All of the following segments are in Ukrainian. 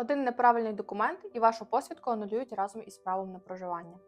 Один неправильний документ і вашу посвідку анулюють разом із правом на проживання.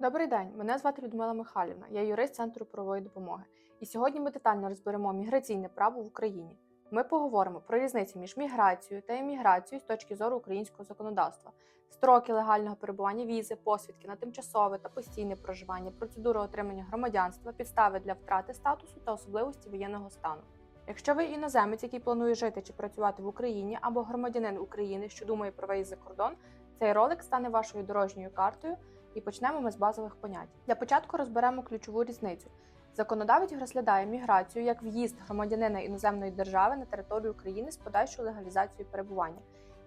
Добрий день, мене звати Людмила Михайлівна, я юрист Центру правової допомоги. І сьогодні ми детально розберемо міграційне право в Україні. Ми поговоримо про різницю між міграцією та еміграцією з точки зору українського законодавства, строки легального перебування візи, посвідки на тимчасове та постійне проживання, процедури отримання громадянства, підстави для втрати статусу та особливості воєнного стану. Якщо ви іноземець, який планує жити чи працювати в Україні, або громадянин України, що думає про виїзд за кордон, цей ролик стане вашою дорожньою картою і почнемо ми з базових понять. Для початку розберемо ключову різницю. Законодавець розглядає міграцію як в'їзд громадянина іноземної держави на територію України з подальшою легалізацією перебування.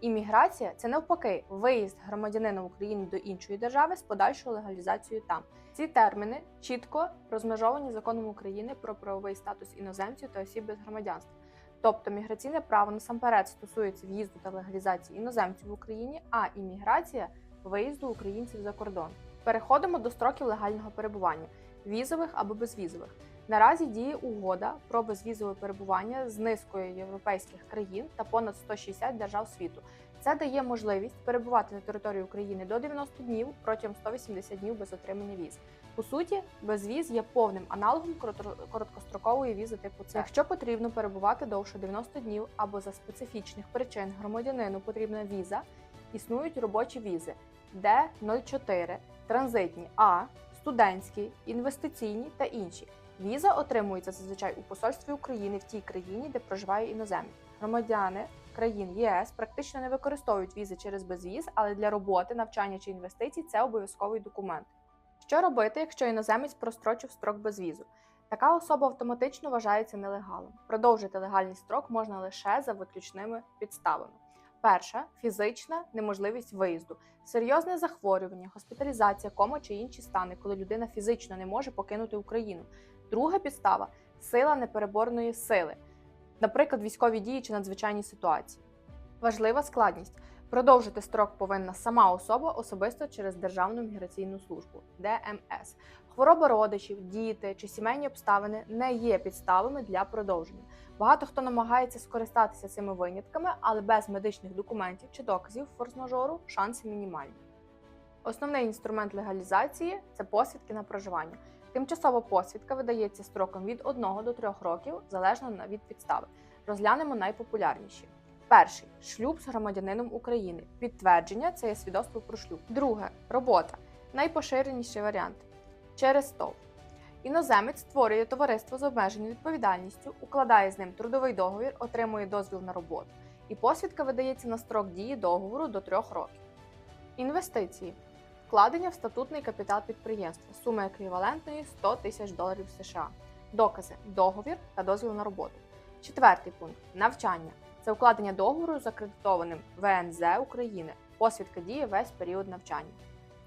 Імміграція це навпаки виїзд громадянина України до іншої держави з подальшою легалізацією там. Ці терміни чітко розмежовані законом України про правовий статус іноземців та осіб без громадянства. Тобто міграційне право насамперед стосується в'їзду та легалізації іноземців в Україні, а імміграція виїзду українців за кордон. Переходимо до строків легального перебування візових або безвізових. Наразі діє угода про безвізове перебування з низкою європейських країн та понад 160 держав світу. Це дає можливість перебувати на території України до 90 днів протягом 180 днів без отримання віз. По суті, безвіз є повним аналогом короткострокової візи типу С. Якщо потрібно перебувати довше 90 днів або за специфічних причин громадянину потрібна віза, існують робочі візи Д04, транзитні А, студентські, інвестиційні та інші. Віза отримується зазвичай у посольстві України в тій країні, де проживає іноземець. Громадяни країн ЄС практично не використовують візи через безвіз, але для роботи, навчання чи інвестицій це обов'язковий документ. Що робити, якщо іноземець прострочив строк безвізу? Така особа автоматично вважається нелегалом. Продовжити легальний строк можна лише за виключними підставами. Перша фізична неможливість виїзду, серйозне захворювання, госпіталізація, кома чи інші стани, коли людина фізично не може покинути Україну. Друга підстава сила непереборної сили, наприклад, військові дії чи надзвичайні ситуації. Важлива складність. Продовжити строк повинна сама особа особисто через Державну міграційну службу ДМС. Хвороба родичів, діти чи сімейні обставини не є підставами для продовження. Багато хто намагається скористатися цими винятками, але без медичних документів чи доказів форс-мажору шанси мінімальні. Основний інструмент легалізації це посвідки на проживання. Тимчасова посвідка видається строком від 1 до 3 років, залежно від підстави. Розглянемо найпопулярніші. Перший шлюб з громадянином України. Підтвердження це є свідоцтво про шлюб. Друге робота. Найпоширеніший варіант через ТОВ. Іноземець створює товариство з обмеженою відповідальністю, укладає з ним трудовий договір, отримує дозвіл на роботу. І посвідка видається на строк дії договору до 3 років. Інвестиції. Вкладення в статутний капітал підприємства сума еквівалентної 100 тисяч доларів США. Докази, договір та дозвіл на роботу. Четвертий пункт навчання. Це укладення договору з акредитованим ВНЗ України. Посвідка діє весь період навчання.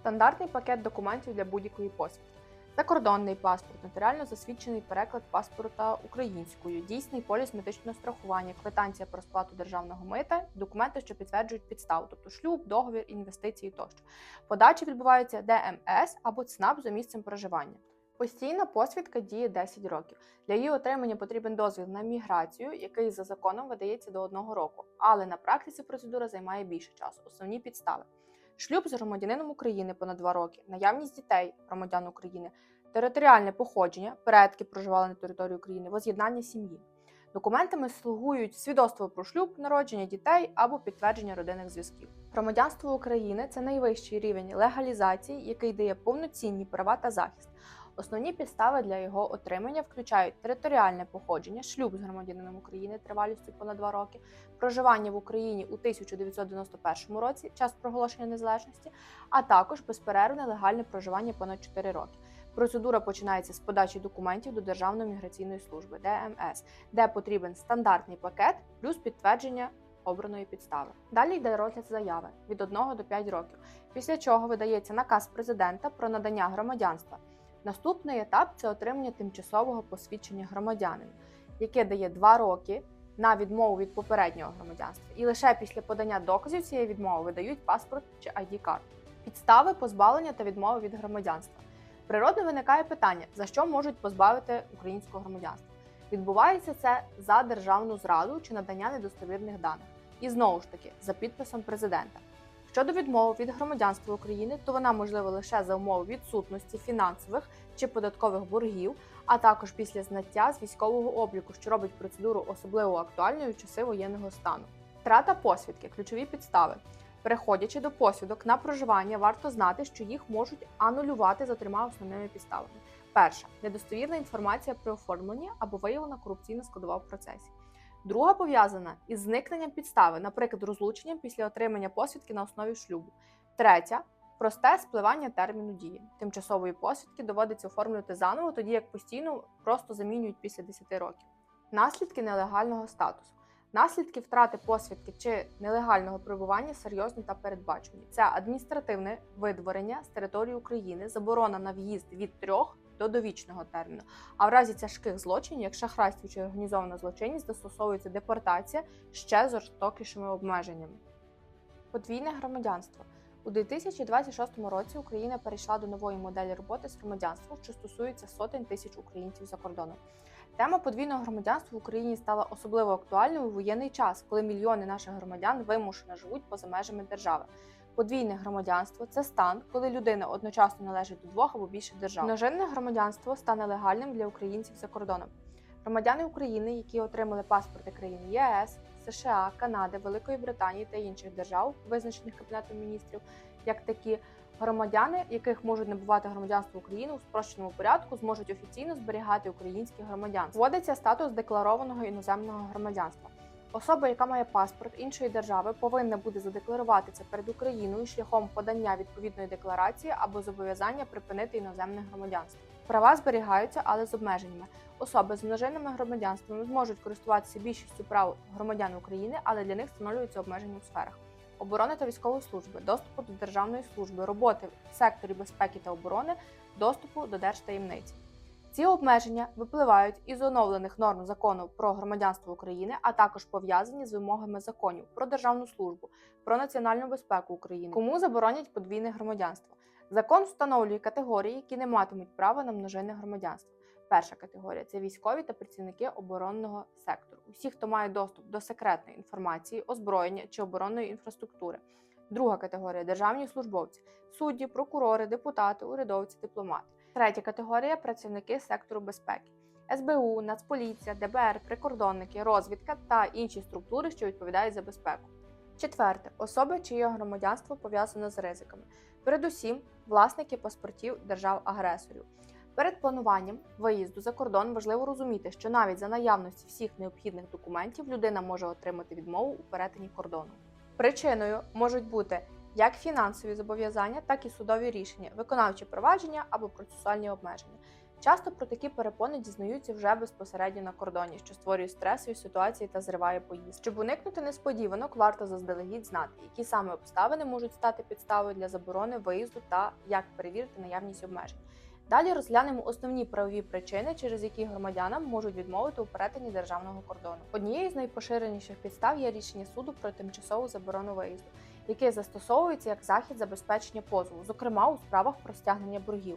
Стандартний пакет документів для будь-якої посвідки. Закордонний паспорт, нотаріально засвідчений переклад паспорта українською, дійсний поліс медичного страхування, квитанція про сплату державного мита, документи, що підтверджують підставу, тобто шлюб, договір, інвестиції тощо. Подача відбувається ДМС або ЦНАП за місцем проживання. Постійна посвідка діє 10 років. Для її отримання потрібен дозвіл на міграцію, який за законом видається до одного року, але на практиці процедура займає більше часу. Основні підстави. Шлюб з громадянином України понад 2 роки, наявність дітей громадян України, територіальне походження, предки проживали на території України, воз'єднання сім'ї. Документами слугують свідоцтво про шлюб, народження дітей або підтвердження родинних зв'язків. Громадянство України це найвищий рівень легалізації, який дає повноцінні права та захист. Основні підстави для його отримання включають територіальне походження, шлюб з громадянином України тривалістю понад 2 роки, проживання в Україні у 1991 році, час проголошення незалежності, а також безперервне легальне проживання понад 4 роки. Процедура починається з подачі документів до Державної міграційної служби ДМС, де потрібен стандартний пакет плюс підтвердження обраної підстави. Далі йде розгляд заяви від 1 до 5 років, після чого видається наказ президента про надання громадянства. Наступний етап це отримання тимчасового посвідчення громадянина, яке дає 2 роки на відмову від попереднього громадянства. І лише після подання доказів цієї відмови видають паспорт чи id карту Підстави позбавлення та відмови від громадянства. Природно виникає питання, за що можуть позбавити українського громадянства. Відбувається це за державну зраду чи надання недостовірних даних. і знову ж таки за підписом президента. Щодо відмови від громадянства України, то вона можлива лише за умови відсутності фінансових чи податкових боргів, а також після зняття з військового обліку, що робить процедуру особливо актуальною в часи воєнного стану. Втрата посвідки ключові підстави. Переходячи до посвідок на проживання, варто знати, що їх можуть анулювати за трьома основними підставами. Перша недостовірна інформація про оформлення або виявлена корупційна складова в процесі. Друга пов'язана із зникненням підстави, наприклад, розлученням після отримання посвідки на основі шлюбу. Третя просте спливання терміну дії. Тимчасової посвідки доводиться оформлювати заново, тоді як постійно просто замінюють після 10 років. Наслідки нелегального статусу. Наслідки втрати посвідки чи нелегального перебування серйозні та передбачені. Це адміністративне видворення з території України, заборона на в'їзд від трьох до довічного терміну. А в разі тяжких злочинів, як шахрайство чи організована злочинність, застосовується депортація ще жорстокішими обмеженнями. Подвійне громадянство. У 2026 році Україна перейшла до нової моделі роботи з громадянством, що стосується сотень тисяч українців за кордоном. Тема подвійного громадянства в Україні стала особливо актуальною у воєнний час, коли мільйони наших громадян вимушено живуть поза межами держави. Подвійне громадянство це стан, коли людина одночасно належить до двох або більше держав. Множинне громадянство стане легальним для українців за кордоном. Громадяни України, які отримали паспорти країн ЄС, США, Канади, Великої Британії та інших держав, визначених Кабінетом міністрів, як такі громадяни, яких можуть набувати громадянство України у спрощеному порядку, зможуть офіційно зберігати українське громадянство. Вводиться статус декларованого іноземного громадянства. Особа, яка має паспорт іншої держави, повинна буде задекларувати це перед Україною шляхом подання відповідної декларації або зобов'язання припинити іноземне громадянство. Права зберігаються, але з обмеженнями. Особи з множинними громадянствами зможуть користуватися більшістю прав громадян України, але для них встановлюються обмеження у сферах оборони та військової служби, доступу до державної служби, роботи в секторі безпеки та оборони, доступу до держтаємниць. Ці обмеження випливають із оновлених норм закону про громадянство України, а також пов'язані з вимогами законів про державну службу, про національну безпеку України, кому заборонять подвійне громадянство. Закон встановлює категорії, які не матимуть права на множинне громадянство. Перша категорія це військові та працівники оборонного сектору. Усі, хто має доступ до секретної інформації, озброєння чи оборонної інфраструктури. Друга категорія державні службовці, судді, прокурори, депутати, урядовці, дипломати. Третя категорія працівники сектору безпеки. СБУ, Нацполіція, ДБР, прикордонники, розвідка та інші структури, що відповідають за безпеку. Четверте особи, чиє громадянство пов'язане з ризиками. Передусім, власники паспортів держав-агресорів. Перед плануванням виїзду за кордон важливо розуміти, що навіть за наявності всіх необхідних документів людина може отримати відмову у перетині кордону. Причиною можуть бути як фінансові зобов'язання, так і судові рішення, виконавчі провадження або процесуальні обмеження. Часто про такі перепони дізнаються вже безпосередньо на кордоні, що створює стресові ситуації та зриває поїзд. Щоб уникнути несподіванок, варто заздалегідь знати, які саме обставини можуть стати підставою для заборони виїзду та як перевірити наявність обмежень. Далі розглянемо основні правові причини, через які громадянам можуть відмовити у перетині державного кордону. Однією з найпоширеніших підстав є рішення суду про тимчасову заборону виїзду, яке застосовується як захід забезпечення позову, зокрема у справах про стягнення боргів.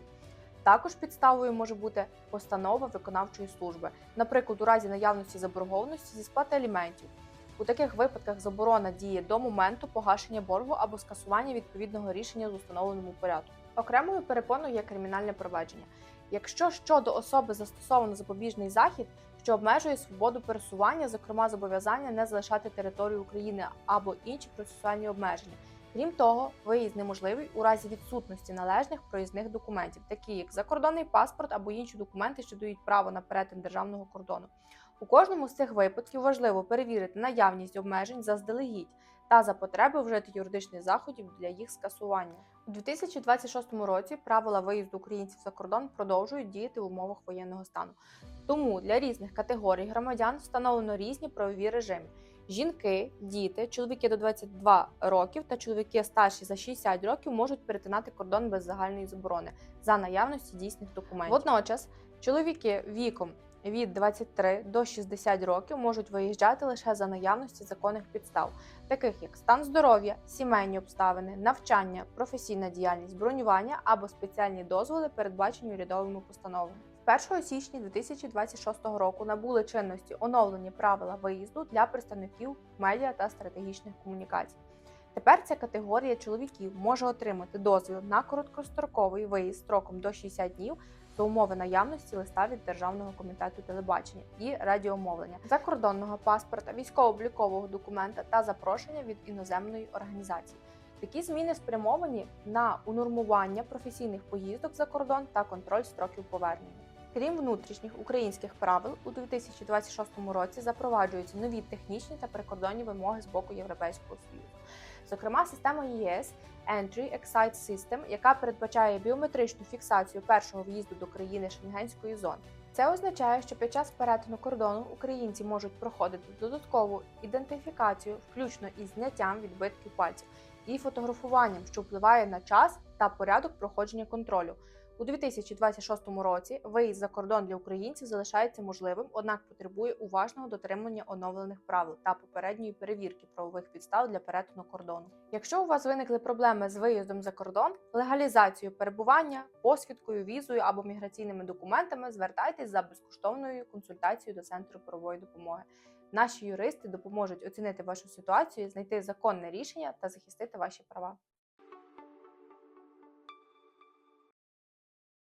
Також підставою може бути постанова виконавчої служби, наприклад, у разі наявності заборгованості зі сплати аліментів. У таких випадках заборона діє до моменту погашення боргу або скасування відповідного рішення з установленому порядку. Окремою перепоною є кримінальне провадження. Якщо щодо особи застосовано запобіжний захід, що обмежує свободу пересування, зокрема зобов'язання не залишати територію України або інші процесуальні обмеження. Крім того, виїзд неможливий у разі відсутності належних проїзних документів, такі як закордонний паспорт або інші документи, що дають право на перетин державного кордону. У кожному з цих випадків важливо перевірити наявність обмежень заздалегідь та за потреби вжити юридичних заходів для їх скасування. У 2026 році правила виїзду українців за кордон продовжують діяти в умовах воєнного стану. Тому для різних категорій громадян встановлено різні правові режими. Жінки, діти, чоловіки до 22 років та чоловіки старші за 60 років можуть перетинати кордон без загальної заборони за наявності дійсних документів. Водночас чоловіки віком від 23 до 60 років можуть виїжджати лише за наявності законних підстав, таких як стан здоров'я, сімейні обставини, навчання, професійна діяльність, бронювання або спеціальні дозволи, передбачені урядовими постановами. В 1 січня 2026 року набули чинності оновлені правила виїзду для представників медіа та стратегічних комунікацій. Тепер ця категорія чоловіків може отримати дозвіл на короткостроковий виїзд строком до 60 днів за умови наявності листа від Державного комітету телебачення і радіомовлення, закордонного паспорта, військово-облікового документа та запрошення від іноземної організації. Такі зміни спрямовані на унормування професійних поїздок за кордон та контроль строків повернення. Крім внутрішніх українських правил, у 2026 році запроваджуються нові технічні та прикордонні вимоги з боку Європейського Союзу. Зокрема, система ЄС Entry Exit System, яка передбачає біометричну фіксацію першого в'їзду до країни Шенгенської зони. Це означає, що під час перетину кордону українці можуть проходити додаткову ідентифікацію, включно із зняттям відбитків пальців і фотографуванням, що впливає на час та порядок проходження контролю. У 2026 році виїзд за кордон для українців залишається можливим, однак потребує уважного дотримання оновлених правил та попередньої перевірки правових підстав для перетину кордону. Якщо у вас виникли проблеми з виїздом за кордон, легалізацією перебування, посвідкою, візою або міграційними документами, звертайтесь за безкоштовною консультацією до центру правової допомоги. Наші юристи допоможуть оцінити вашу ситуацію, знайти законне рішення та захистити ваші права.